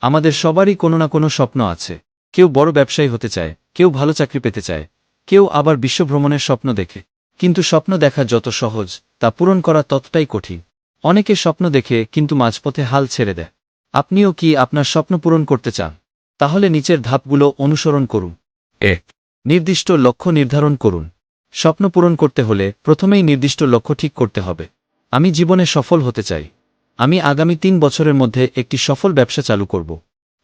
আমাদের সবারই কোনো না কোনো স্বপ্ন আছে। কেউ বড় ব্যবসায়ী হতে চায়, কেউ ভালো চাকরি পেতে চায়, কেউ আবার বিশ্বভ্রমণের স্বপ্ন দেখে। কিন্তু স্বপ্ন দেখা যত সহজ, তা পূরণ করা ততটাই কঠিন। অনেকে স্বপ্ন দেখে, কিন্তু মাঝপথে হাল ছেড়ে দেয়। আপনিও কি আপনার স্বপ্ন পূরণ করতে চান? তাহলে নিচের ধাপগুলো অনুসরণ করুন। এক নির্দিষ্ট লক্ষ্য নির্ধারণ করুন। স্বপ্ন পূরণ করতে হলে প্রথমেই নির্দিষ্ট লক্ষ্য ঠিক করতে হবে। আমি জীবনে সফল হতে চাই। আমি আগামী তিন বছরের মধ্যে একটি সফল ব্যবসা চালু করব।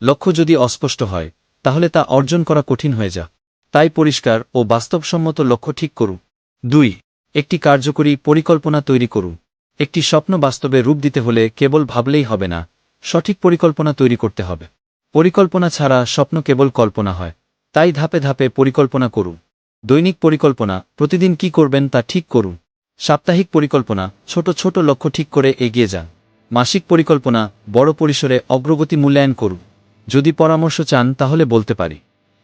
লক্ষ্য যদি অস্পষ্ট হয়, তাহলে তা অর্জন করা কঠিন হয়ে যা। তাই পরিষ্কার ও বাস্তবসম্মত লক্ষ্য ঠিক করুন। দুই, একটি কার্যকরী পরিকল্পনা তৈরি করুন। একটি স্বপ্ন বাস্তবে রূপ দিতে হলে কেবল ভাবলেই হবে না, সঠিক পরিকল্পনা তৈরি করতে হবে। পরিকল্পনা ছাড়া স্বপ্ন কেবল কল্পনা হয়, তাই ধাপে ধাপে পরিকল্পনা করুন। দৈনিক পরিকল্পনা, প্রতিদিন কি করবেন তা ঠিক করুন। সাপ্তাহিক পরিকল্পনা, ছোট ছোট লক্ষ্য ঠিক করে এগিয়ে যান। মাসিক পরিকল্পনা, বড় পরিসরে অগ্রগতি মূল্যায়ন করুন। যদি পরামর্শ চান, তাহলে বলতে পারি।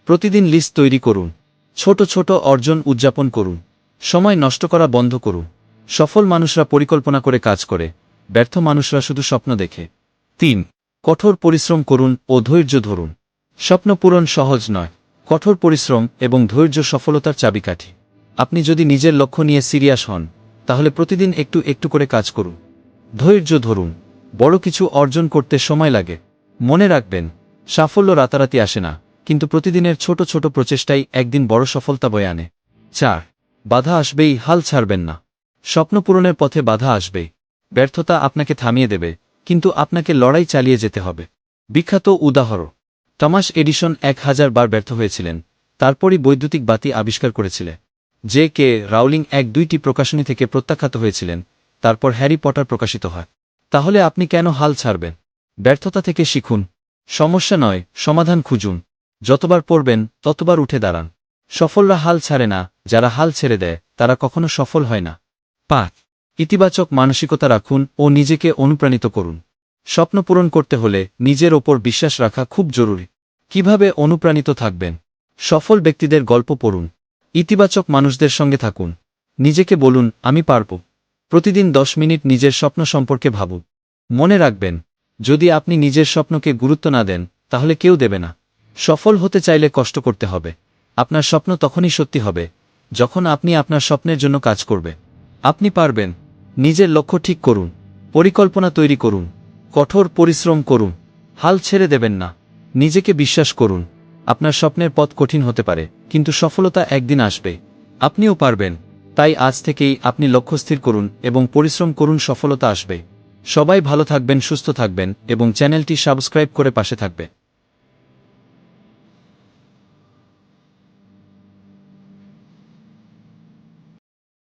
প্রতিদিন লিস্ট তৈরি করুন। ছোট ছোট অর্জন উদযাপন করুন। সময় নষ্ট করা বন্ধ করুন। সফল মানুষরা পরিকল্পনা করে কাজ করে। ব্যর্থ মানুষরা শুধু স্বপ্ন দেখে। তিন, কঠোর পরিশ্রম করুন ও ধৈর্য ধরুন। স্বপ্ন পূরণ সহজ নয়। কঠোর পরিশ্রম এবং ধৈর্য সফলতার চাবিকাঠি। আপনি যদি নিজের লক্ষ্য নিয়ে সিরিয়াস হন, তাহলে প্রতিদিন একটু একটু করে কাজ করুন। ধৈর্য ধরুন, বড় কিছু অর্জন করতে সময় লাগে। মনে রাখবেন, সাফল্য রাতারাতি আসে না, কিন্তু প্রতিদিনের ছোট ছোট প্রচেষ্টাই একদিন বড় সফলতা বয়ে আনে। চার, বাধা আসবেই, হাল ছাড়বেন না। স্বপ্ন পূরণের পথে বাধা আসবেই। ব্যর্থতা আপনাকে থামিয়ে দেবে, কিন্তু আপনাকে লড়াই চালিয়ে যেতে হবে। বিখ্যাত উদাহরণ, টমাস এডিসন এক হাজার বার ব্যর্থ হয়েছিলেন, তারপরই বৈদ্যুতিক বাতি আবিষ্কার করেছিলেন। যে কে রাউলিং এক দুইটি প্রকাশনী থেকে প্রত্যাখ্যাত হয়েছিলেন তারপর হ্যারি পটার প্রকাশিত হয়। তাহলে আপনি কেন হাল ছাড়বেন? ব্যর্থতা থেকে শিখুন। সমস্যা নয়, সমাধান খুঁজুন। যতবার পড়বেন, ততবার উঠে দাঁড়ান। সফলরা হাল ছাড়ে না, যারা হাল ছেড়ে দেয়, তারা কখনো সফল হয় না। পাঁচ, ইতিবাচক মানসিকতা রাখুন ও নিজেকে অনুপ্রাণিত করুন। স্বপ্ন পূরণ করতে হলে নিজের ওপর বিশ্বাস রাখা খুব জরুরি। কীভাবে অনুপ্রাণিত থাকবেন? সফল ব্যক্তিদের গল্প পড়ুন। ইতিবাচক মানুষদের সঙ্গে থাকুন। নিজেকে বলুন, আমি পারব। প্রতিদিন দশ মিনিট নিজের স্বপ্ন সম্পর্কে ভাবুন। মনে রাখবেন, যদি আপনি নিজের স্বপ্নকে গুরুত্ব না দেন, তাহলে কেউ দেবে না। সফল হতে চাইলে কষ্ট করতে হবে। আপনার স্বপ্ন তখনই সত্যি হবে, যখন আপনি আপনার স্বপ্নের জন্য কাজ করবে। আপনি পারবেন, নিজের লক্ষ্য ঠিক করুন, পরিকল্পনা তৈরি করুন, কঠোর পরিশ্রম করুন, হাল ছেড়ে দেবেন না। নিজেকে বিশ্বাস করুন, আপনার স্বপ্নের পথ কঠিন হতে পারে, কিন্তু সফলতা একদিন আসবে। আপনিও পারবেন তাই আজ থেকেই আপনি লক্ষ্য স্থির করুন এবং পরিশ্রম করুন, সফলতা আসবে। সবাই ভালো থাকবেন, সুস্থ থাকবেন এবং চ্যানেলটি সাবস্ক্রাইব করে পাশে থাকবে।